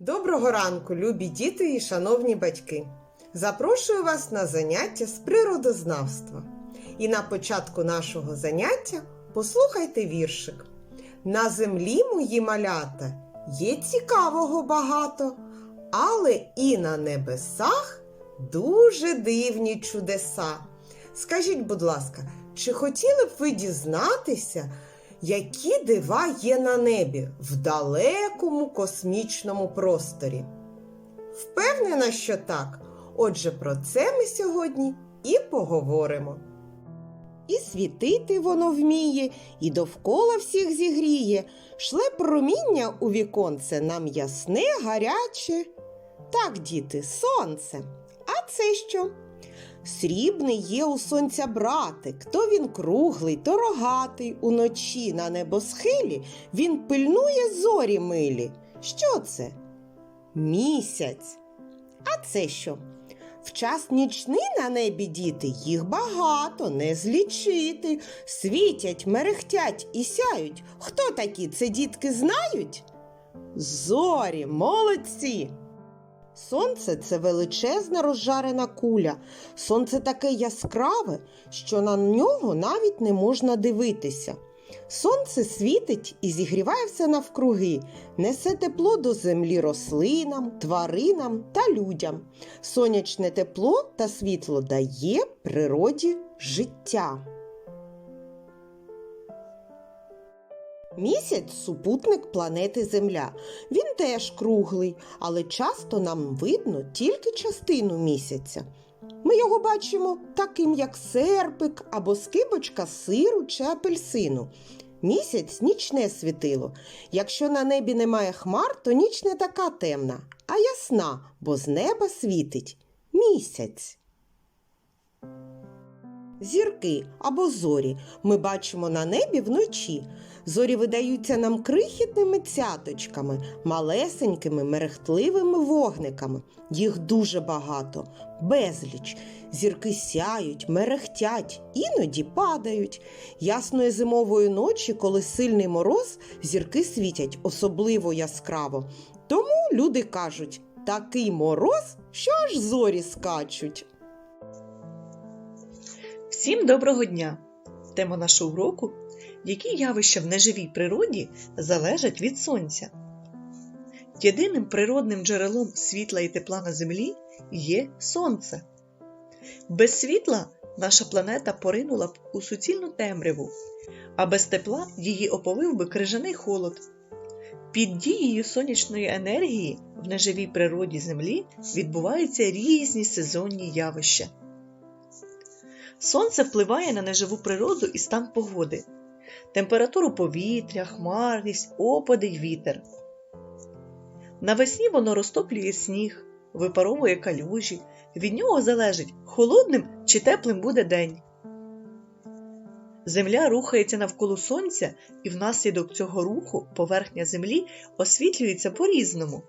Доброго ранку, любі діти і шановні батьки! Запрошую вас на заняття з природознавства. І на початку нашого заняття послухайте віршик. На землі мої малята є цікавого багато, але і на небесах дуже дивні чудеса. Скажіть, будь ласка, чи хотіли б ви дізнатися, які дива є на небі в далекому космічному просторі? Впевнена, що так. Отже, про це ми сьогодні і поговоримо. І світити воно вміє, і довкола всіх зігріє, шле проміння у віконце нам ясне, гаряче. Так, діти, сонце. А це що? Срібний є у сонця братик, то він круглий, то рогатий. Уночі на небосхилі він пильнує зорі милі. Що це? Місяць. А це що? В час нічний на небі діти, їх багато, не злічити. Світять, мерехтять і сяють. Хто такі? Це дітки знають? Зорі, молодці! Сонце це величезна розжарена куля. Сонце таке яскраве, що на нього навіть не можна дивитися. Сонце світить і зігріває все навкруги, несе тепло до землі рослинам, тваринам та людям. Сонячне тепло та світло дає природі життя. Місяць супутник планети Земля. Він теж круглий, але часто нам видно тільки частину місяця. Ми його бачимо таким, як серпик або скибочка сиру чи апельсину. Місяць нічне світило. Якщо на небі немає хмар, то ніч не така темна, а ясна, бо з неба світить місяць. Зірки або зорі ми бачимо на небі вночі. Зорі видаються нам крихітними цяточками, малесенькими мерехтливими вогниками. Їх дуже багато, безліч. Зірки сяють, мерехтять, іноді падають. Ясної зимової ночі, коли сильний мороз, зірки світять особливо яскраво. Тому люди кажуть: такий мороз, що аж зорі скачуть. Всім доброго дня! Тема нашого уроку які явища в неживій природі залежать від сонця. Єдиним природним джерелом світла і тепла на землі є сонце. Без світла наша планета поринула б у суцільну темряву, а без тепла її оповив би крижаний холод. Під дією сонячної енергії в неживій природі Землі відбуваються різні сезонні явища. Сонце впливає на неживу природу і стан погоди, температуру повітря, хмарність, опади й вітер. Навесні воно розтоплює сніг, випаровує калюжі, від нього залежить, холодним чи теплим буде день. Земля рухається навколо сонця, і внаслідок цього руху поверхня землі освітлюється по-різному.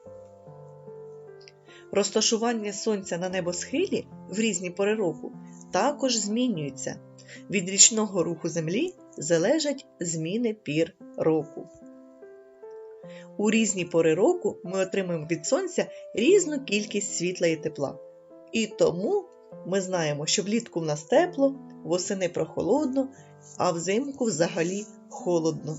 Розташування сонця на небосхилі в різні пори року також змінюється. Від річного руху Землі залежать зміни пір року. У різні пори року ми отримуємо від сонця різну кількість світла і тепла. І тому ми знаємо, що влітку в нас тепло, восени прохолодно, а взимку взагалі холодно.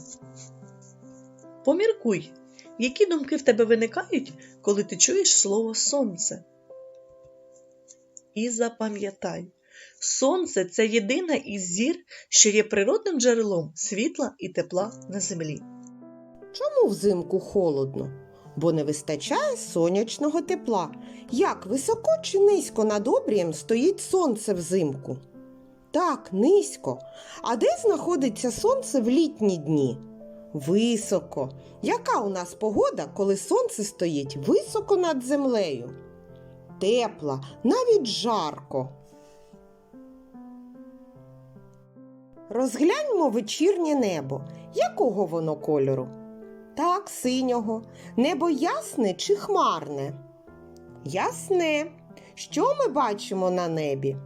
Поміркуй, які думки в тебе виникають, коли ти чуєш слово сонце. І запам'ятай, сонце це єдина із зір, що є природним джерелом світла і тепла на землі. Чому взимку холодно? Бо не вистачає сонячного тепла. Як високо чи низько над обрієм стоїть сонце взимку? Так, низько. А де знаходиться сонце в літні дні? Високо. Яка у нас погода, коли сонце стоїть високо над землею? Тепла, навіть жарко. Розгляньмо вечірнє небо. Якого воно кольору? Так, синього. Небо ясне чи хмарне? Ясне. Що ми бачимо на небі?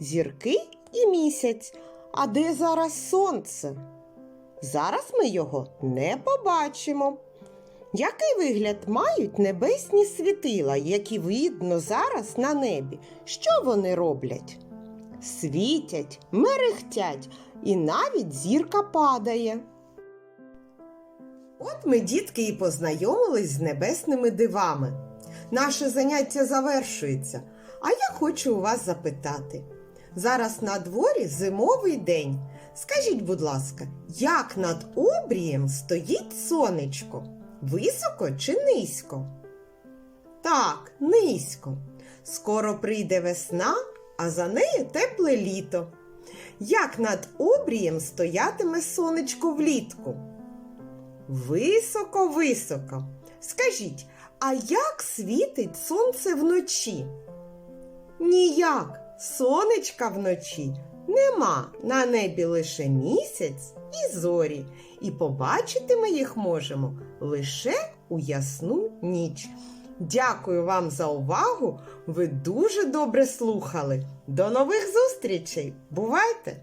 Зірки і місяць. А де зараз сонце? Зараз ми його не побачимо. Який вигляд мають небесні світила, які видно зараз на небі? Що вони роблять? Світять, мерехтять, і навіть зірка падає. От ми, дітки, і познайомились з небесними дивами. Наше заняття завершується. А я хочу у вас запитати. Зараз на дворі зимовий день. Скажіть, будь ласка, як над обрієм стоїть сонечко? Високо чи низько? Так, низько. Скоро прийде весна, а за нею тепле літо. Як над обрієм стоятиме сонечко влітку? Високо-високо. Скажіть, а як світить сонце вночі? Ніяк, сонечка вночі нема. На небі лише місяць і зорі, і побачити ми їх можемо лише у ясну ніч. Дякую вам за увагу. Ви дуже добре слухали. До нових зустрічей! Бувайте!